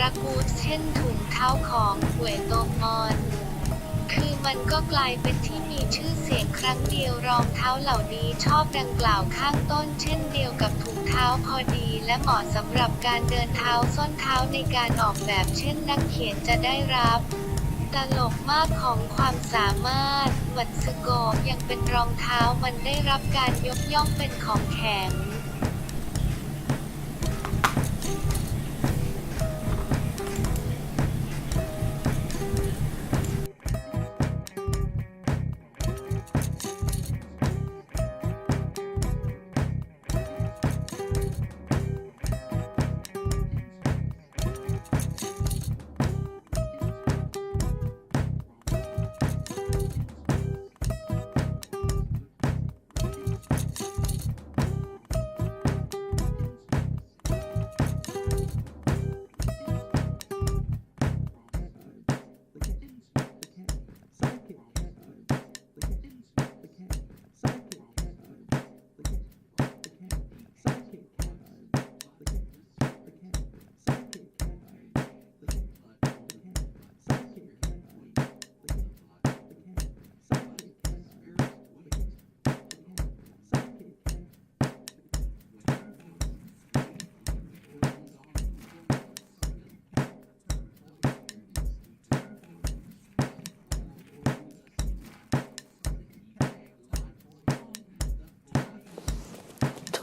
รักกูดเช่นถุงเท้าของหวยโตมอน คือมันก็กลายเป็นที่มีชื่อเสียงครั้งเดียวรองเท้าเหล่านี้ชอบดังกล่าวข้างต้น เช่นเดียวกับถุงเท้าพอดี และเหมาะสำหรับการเดินเท้าส้นเท้าในการออกแบบ เช่นนักเขียนจะได้รับตลกมากของความสามารถ วัตสโกยังเป็นรองเท้ามันได้รับการยกย่องเป็นของแข็ง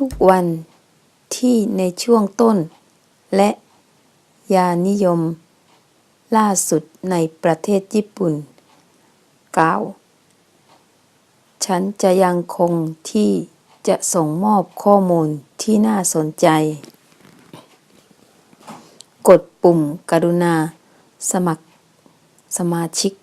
ทุกวันที่ในช่วงต้น และยานิยม ล่าสุดในประเทศญี่ปุ่น กล่าว ฉันจะยังคงที่จะส่งมอบข้อมูลที่น่าสนใจ กดปุ่มกรุณา สมัครสมาชิก